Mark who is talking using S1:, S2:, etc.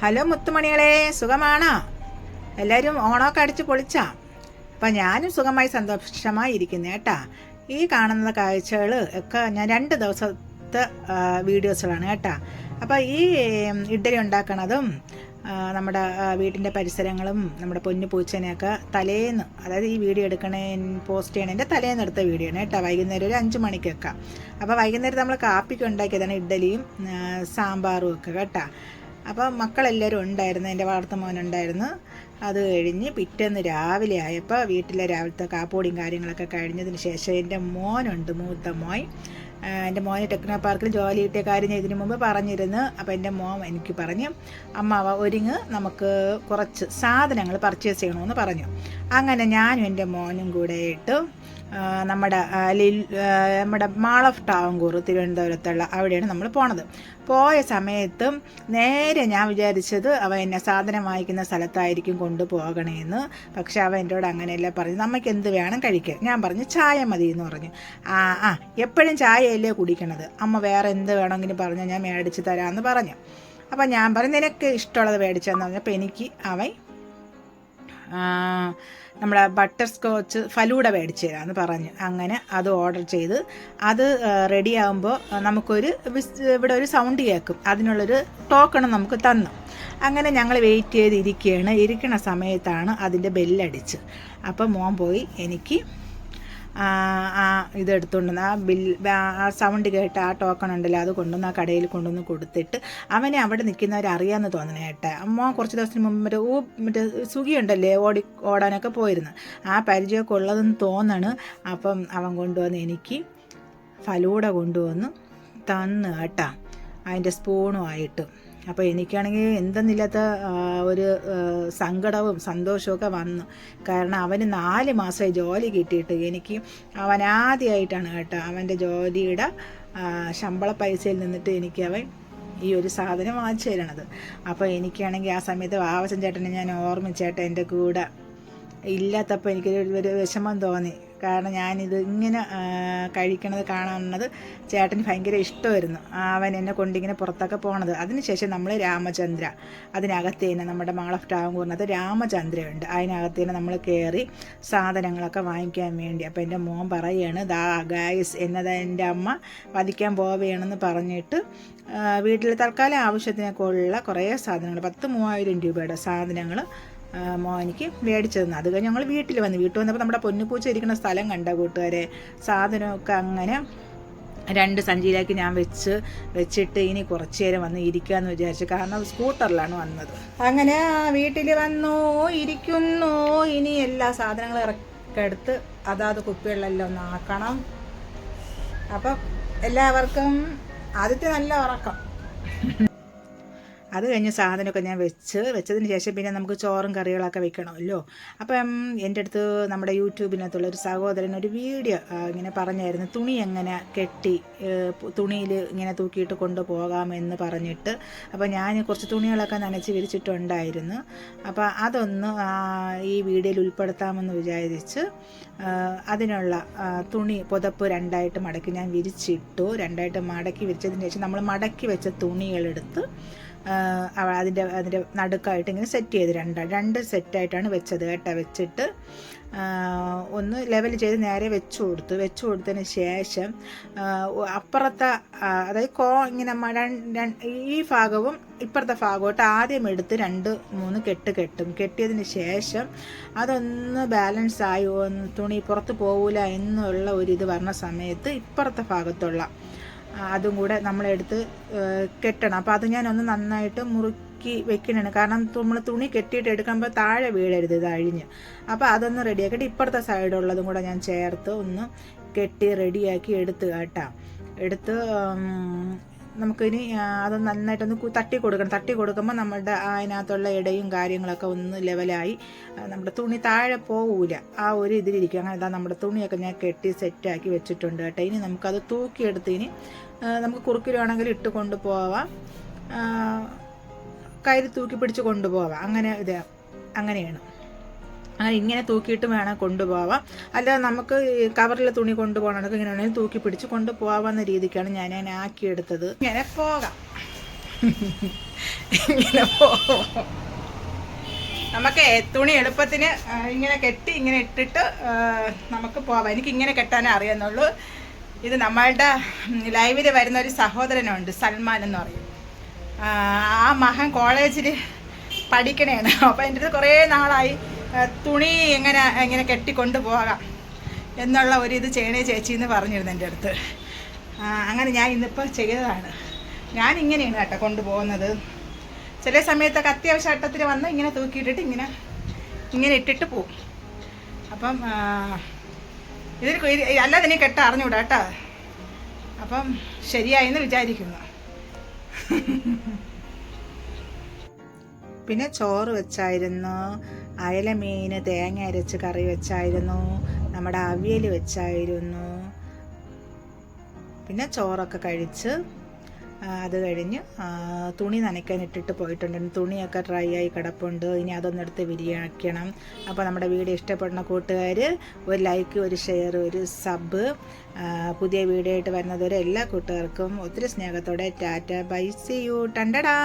S1: Hello മുത്തുമണികളെ സുഖമാണോ? എല്ലാവരും ഓണമൊക്കെ അടിച്ച് പൊളിച്ചാ? അപ്പം ഞാനും സുഖമായി സന്തോഷമായി ഇരിക്കുന്നു കേട്ടാ. ഈ കാണുന്ന കാഴ്ചകൾ ഒക്കെ ഞാൻ രണ്ട് ദിവസത്തെ വീഡിയോസുകളാണ് കേട്ടാ. അപ്പോൾ ഈ ഇഡ്ഡലി ഉണ്ടാക്കണതും നമ്മുടെ വീട്ടിന്റെ പരിസരങ്ങളും നമ്മുടെ പൊന്നു പൂച്ചനെയൊക്കെ തലേന്ന് അതായത് ഈ വീഡിയോ എടുക്കണേ പോസ്റ്റ് ചെയ്യണതിന്റെ തലേന്ന് എടുത്ത വീഡിയോ ആണ് കേട്ടോ. വൈകുന്നേരം ഒരു അഞ്ച് മണിക്കൊക്കെ. അപ്പോൾ വൈകുന്നേരം നമ്മൾ കാപ്പിക്ക് ഉണ്ടാക്കിയതാണ് ഇഡ്ഡലിയും സാമ്പാറും ഒക്കെ കേട്ടോ. അപ്പോൾ മക്കളെല്ലാവരും ഉണ്ടായിരുന്നു. എന്റെ വളർത്ത മോനുണ്ടായിരുന്നു അത് കഴിഞ്ഞ് പിറ്റേന്ന് രാവിലെ ആയപ്പോൾ വീട്ടിലെ രാവിലത്തെ കാപ്പോടിയും കാര്യങ്ങളൊക്കെ കഴിഞ്ഞതിന് ശേഷം എന്റെ മോനുണ്ട് മൂത്ത മോൻ. എന്റെ മോനെ ടെക്നോ പാർക്കിൽ ജോലി കിട്ടിയ കാര്യം ഇതിനു മുമ്പ് പറഞ്ഞിരുന്നു. അപ്പോൾ എന്റെ മോൻ എനിക്ക് പറഞ്ഞു അമ്മാവ ഒരുങ്ങ് നമുക്ക് കുറച്ച് സാധനങ്ങൾ പർച്ചേസ് ചെയ്യണമെന്ന് പറഞ്ഞു. അങ്ങനെ ഞാനും എന്റെ മോനും കൂടെ ഇട്ട്. നമ്മുടെ നമ്മുടെ മാൾ ഓഫ് ടാവങ്കൂർ തിരുവനന്തപുരത്തുള്ള അവിടെയാണ് നമ്മൾ പോണത്. പോയ സമയത്തും നേരെ ഞാൻ വിചാരിച്ചത് അവൻ എന്നെ സാധനം വാങ്ങിക്കുന്ന സ്ഥലത്തായിരിക്കും കൊണ്ടുപോകണേന്ന്. പക്ഷെ അവൻ എന്നോട് അങ്ങനെയല്ല പറഞ്ഞു. നമുക്ക് എന്ത് വേണം കഴിക്കാൻ? ഞാൻ പറഞ്ഞു ചായ മതി എന്ന് പറഞ്ഞു. ആ ആ എപ്പോഴും ചായയല്ലേ കുടിക്കണത്? അമ്മ വേറെ എന്ത് വേണമെങ്കിലും പറഞ്ഞാൽ ഞാൻ മേടിച്ച് തരാമെന്ന് പറഞ്ഞു. അപ്പം ഞാൻ പറഞ്ഞു നിനക്ക് ഇഷ്ടമുള്ളത് മേടിച്ചതെന്ന് പറഞ്ഞപ്പോൾ എനിക്ക് അവൻ നമ്മുടെ ബട്ടർ സ്കോച്ച് ഫലൂഡ മേടിച്ച് തരാമെന്ന് പറഞ്ഞു. അങ്ങനെ അത് ഓർഡർ ചെയ്ത് അത് റെഡി ആകുമ്പോൾ നമുക്കൊരു ഇവിടെ ഒരു സൗണ്ട് കേൾക്കും. അതിനുള്ളൊരു ടോക്കൺ നമുക്ക് തന്നു. അങ്ങനെ ഞങ്ങൾ വെയിറ്റ് ചെയ്ത് ഇരിക്കുകയാണ് ഇരിക്കണ സമയത്താണ് അതിന്റെ ബെല്ലടിച്ച് അപ്പം മോൻ പോയി എനിക്ക് ആ ആ ഇത് എടുത്തുകൊണ്ട് ആ ബിൽ ആ സൗണ്ട് കേട്ട് ആ ടോക്കൺ ഉണ്ടല്ലോ അത് കൊണ്ടുവന്ന് ആ കടയിൽ കൊണ്ടുവന്ന് കൊടുത്തിട്ട് അവനെ അവിടെ നിൽക്കുന്നവർ അറിയാമെന്ന് തോന്നണേ ഏട്ടാ. അമ്മ കുറച്ച് ദിവസത്തിന് മുമ്പ് മറ്റേ ഊ മറ്റേ സുഖി ഉണ്ടല്ലേ ഓടി ഓടാനൊക്കെ പോയിരുന്നു. ആ പരിചയമൊക്കെ ഉള്ളതെന്ന് തോന്നണ്. അപ്പം അവൻ കൊണ്ടുവന്ന് എനിക്ക് ഫലൂട കൊണ്ടുവന്ന് തന്ന് കേട്ടാ അതിന്റെ സ്പൂണുമായിട്ട് അപ്പോൾ എനിക്കാണെങ്കിൽ എന്തെന്നില്ലാത്ത ഒരു സങ്കടവും സന്തോഷവും വന്നു. കാരണം അവന് നാല് മാസമായി ജോലി കിട്ടിയിട്ട് എനിക്ക് അവൻ ആദ്യമായിട്ടാണ് കേട്ടോ അവന്റെ ജോലിയുടെ ശമ്പള പൈസയിൽ നിന്നിട്ട് എനിക്ക് അവൻ ഈ ഒരു സാധനം വാങ്ങിച്ചു തരണത്. അപ്പോൾ എനിക്കാണെങ്കിൽ ആ സമയത്ത് വാവച്ചൻ ചേട്ടനെ ഞാൻ ഓർമ്മിച്ചേട്ടൻ എന്റെ കൂടെ ഇല്ലാത്തപ്പോൾ എനിക്കൊരു ഒരു വിഷമം തോന്നി. കാരണം ഞാനിത് ഇങ്ങനെ കഴിക്കണത് കാണുന്നത് ചേട്ടന് ഭയങ്കര ഇഷ്ടമായിരുന്നു. അവൻ എന്നെ കൊണ്ടിങ്ങനെ പുറത്തൊക്കെ പോണത്. അതിനുശേഷം നമ്മൾ രാമചന്ദ്ര അതിനകത്ത് തന്നെ നമ്മുടെ മാൾ ഓഫ് ടാങ്കൂറിനകത്ത് രാമചന്ദ്രയുണ്ട്. അതിനകത്ത് തന്നെ നമ്മൾ കയറി സാധനങ്ങളൊക്കെ വാങ്ങിക്കാൻ വേണ്ടി. അപ്പോൾ എന്റെ മോൻ പറയുകയാണ് ദാ ഗായ്സ് എന്നത് എന്റെ അമ്മ വധിക്കാൻ പോവുകയാണെന്ന് പറഞ്ഞിട്ട് വീട്ടിൽ തൽക്കാലം ആവശ്യത്തിനൊക്കെ ഉള്ള കുറേ സാധനങ്ങൾ പത്ത് മൂവായിരം രൂപയുടെ സാധനങ്ങൾ മോനിക്ക് മേടിച്ചു തന്നു. അത് കഴിഞ്ഞ് ഞങ്ങൾ വീട്ടിൽ വന്നു. വീട്ടിൽ വന്നപ്പോൾ നമ്മുടെ പൊന്നുപൂച്ച ഇരിക്കുന്ന സ്ഥലം കണ്ട കൂട്ടുകാരെ? സാധനമൊക്കെ അങ്ങനെ രണ്ട് സഞ്ചിയിലേക്ക് ഞാൻ വെച്ച് വെച്ചിട്ട് ഇനി കുറച്ചു നേരം വന്ന് ഇരിക്കാമെന്ന് വിചാരിച്ചു. കാരണം സ്കൂട്ടറിലാണ് വന്നത്. അങ്ങനെ വീട്ടിൽ വന്നു ഇരിക്കുന്നു. ഇനി എല്ലാ സാധനങ്ങളും ഇറക്കെടുത്ത് അതാത് കുപ്പികളിലെല്ലാം ഒന്ന് ആക്കണം. അപ്പം എല്ലാവർക്കും ആദ്യത്തെ നല്ല ഉറക്കം. അത് കഴിഞ്ഞ് സാധനമൊക്കെ ഞാൻ വെച്ച് വെച്ചതിന് ശേഷം പിന്നെ നമുക്ക് ചോറും കറികളൊക്കെ വെക്കണമല്ലോ. അപ്പം എന്റെ അടുത്ത് നമ്മുടെ യൂട്യൂബിനകത്തുള്ള ഒരു സഹോദരൻ ഒരു വീഡിയോ ഇങ്ങനെ പറഞ്ഞായിരുന്നു. തുണി എങ്ങനെ കെട്ടി തുണിയിൽ ഇങ്ങനെ തൂക്കിയിട്ട് കൊണ്ടുപോകാമെന്ന് പറഞ്ഞിട്ട്. അപ്പോൾ ഞാൻ കുറച്ച് തുണികളൊക്കെ നനച്ച് വിരിച്ചിട്ടുണ്ടായിരുന്നു. അപ്പോൾ അതൊന്ന് ഈ വീഡിയോയിൽ ഉൾപ്പെടുത്താമെന്ന് വിചാരിച്ച് അതിനുള്ള തുണി പുതപ്പ് രണ്ടായിട്ട് മടക്കി ഞാൻ വിരിച്ചിട്ടു. രണ്ടായിട്ട് മടക്കി വിരിച്ചതിന് ശേഷം നമ്മൾ മടക്കി വെച്ച തുണികളെടുത്ത് അതിന്റെ അതിന്റെ നടുക്കായിട്ട് ഇങ്ങനെ സെറ്റ് ചെയ്ത് രണ്ട് രണ്ട് സെറ്റായിട്ടാണ് വെച്ചത് കേട്ടോ വെച്ചിട്ട്. ഒന്ന് ലെവൽ ചെയ്ത് നേരെ വെച്ച് കൊടുത്തു. വെച്ച് കൊടുത്തതിന് ശേഷം അപ്പുറത്തെ അതായത് കോ ഇങ്ങനെ ഈ ഭാഗവും ഇപ്പുറത്തെ ഭാഗമായിട്ട് ആദ്യം എടുത്ത് രണ്ട് മൂന്ന് കെട്ട് കെട്ടും. കെട്ടിയതിന് ശേഷം അതൊന്ന് ബാലൻസ് ആയി തുണി പുറത്ത് പോകില്ല എന്നുള്ള ഒരു ഇത് പറഞ്ഞ സമയത്ത് ഇപ്പുറത്തെ ഭാഗത്തുള്ള അതും കൂടെ നമ്മളെടുത്ത് കെട്ടണം. അപ്പോൾ അത് ഞാനൊന്ന് നന്നായിട്ട് മുറുക്കി വെക്കണേണ്. കാരണം നമ്മൾ തുണി കെട്ടിയിട്ട് എടുക്കുമ്പോൾ താഴെ വീഴരുത് ഇത് അഴിഞ്ഞ്. അപ്പോൾ അതൊന്ന് റെഡിയാക്കിയിട്ട് ഇപ്പുറത്തെ സൈഡുള്ളതും കൂടെ ഞാൻ ചേർത്ത് ഒന്ന് കെട്ടി റെഡിയാക്കി എടുത്ത് കേട്ടോ. എടുത്ത് നമുക്കിനി അത് നന്നായിട്ടൊന്ന് തട്ടി കൊടുക്കണം. തട്ടി കൊടുക്കുമ്പോൾ നമ്മുടെ അതിനകത്തുള്ള ഇടയും കാര്യങ്ങളൊക്കെ ഒന്ന് ലെവലായി നമ്മുടെ തുണി താഴെ പോവില്ല ആ ഒരു ഇതിലിരിക്കും. അങ്ങനെ ഇതാ നമ്മുടെ തുണിയൊക്കെ ഞാൻ കെട്ടി സെറ്റാക്കി വെച്ചിട്ടുണ്ട് കേട്ടോ. ഇനി നമുക്കത് തൂക്കിയെടുത്ത് ഇനി നമുക്ക് കുറുക്കിലാണെങ്കിൽ ഇട്ട് കൊണ്ടുപോവാം. കയറി തൂക്കി പിടിച്ച് കൊണ്ടുപോവാം. അങ്ങനെ ഇത് അങ്ങനെയാണ്. അങ്ങനെ ഇങ്ങനെ തൂക്കിയിട്ട് വേണം കൊണ്ടുപോവാം. അല്ലാതെ നമുക്ക് കവറിൽ തുണി കൊണ്ടുപോകണമെങ്കിൽ ഇങ്ങനെ വേണമെങ്കിൽ തൂക്കി പിടിച്ച് കൊണ്ടുപോകാവുന്ന രീതിക്കാണ് ഞാൻ ഞാൻ ആക്കിയെടുത്തത്. ഇങ്ങനെ പോകാം. ഇങ്ങനെ പോവാം. നമുക്ക് തുണി എളുപ്പത്തിന് ഇങ്ങനെ കെട്ടി ഇങ്ങനെ ഇട്ടിട്ട് നമുക്ക് പോവാം. എനിക്ക് ഇങ്ങനെ കെട്ടാനേ അറിയാന്നുള്ളൂ. ഇത് നമ്മളുടെ ലൈവിൽ വരുന്ന ഒരു സഹോദരനുണ്ട് സൽമാൻ എന്ന് പറയും. ആ, മഹൻ കോളേജിൽ പഠിക്കണേണ്. അപ്പോൾ എന്റെ അടുത്ത് കുറേ നാളായി. തുണി എങ്ങനെ എങ്ങനെ കെട്ടിക്കൊണ്ട് പോകാം എന്നുള്ള ഒരു ഇത് ചേണേ ചേച്ചി എന്ന് പറഞ്ഞിരുന്നു എന്റെ അടുത്ത്. അങ്ങനെ ഞാൻ ഇന്നിപ്പോൾ ചെയ്തതാണ്. ഞാൻ ഇങ്ങനെയാണ് കേട്ടോ കൊണ്ടുപോകുന്നത്. ചില സമയത്തൊക്കെ അത്യാവശ്യ ഘട്ടത്തിൽ വന്ന് ഇങ്ങനെ തൂക്കിയിട്ടിട്ട് ഇങ്ങനെ ഇങ്ങനെ ഇട്ടിട്ട് പോവും. അപ്പം ഇതിൽ അല്ലാതെ ഇനി കെട്ട അറിഞ്ഞൂടാ കേട്ടോ. അപ്പം ശരിയായി എന്ന് വിചാരിക്കുന്നു. പിന്നെ ചോറ് വെച്ചായിരുന്നു. അയല മീൻ തേങ്ങ അരച്ച് കറി വെച്ചായിരുന്നു. നമ്മുടെ അവിയൽ വെച്ചായിരുന്നു. പിന്നെ ചോറൊക്കെ കഴിച്ച് അത് കഴിഞ്ഞ് തുണി നനയ്ക്കാൻ ഇട്ടിട്ട് പോയിട്ടുണ്ട്. തുണിയൊക്കെ ഡ്രൈ ആയി കിടപ്പുണ്ട്. ഇനി അതൊന്നെടുത്ത് വിരിയാക്കണം. അപ്പോൾ നമ്മുടെ വീഡിയോ ഇഷ്ടപ്പെടുന്ന കൂട്ടുകാർ ഒരു ലൈക്ക് ഒരു ഷെയർ ഒരു സബ് പുതിയ വീഡിയോ ആയിട്ട് വരുന്നതുവരെ എല്ലാ കൂട്ടുകാർക്കും ഒത്തിരി സ്നേഹത്തോടെ ടാറ്റ ബൈ സി യു ടണ്ടടാ!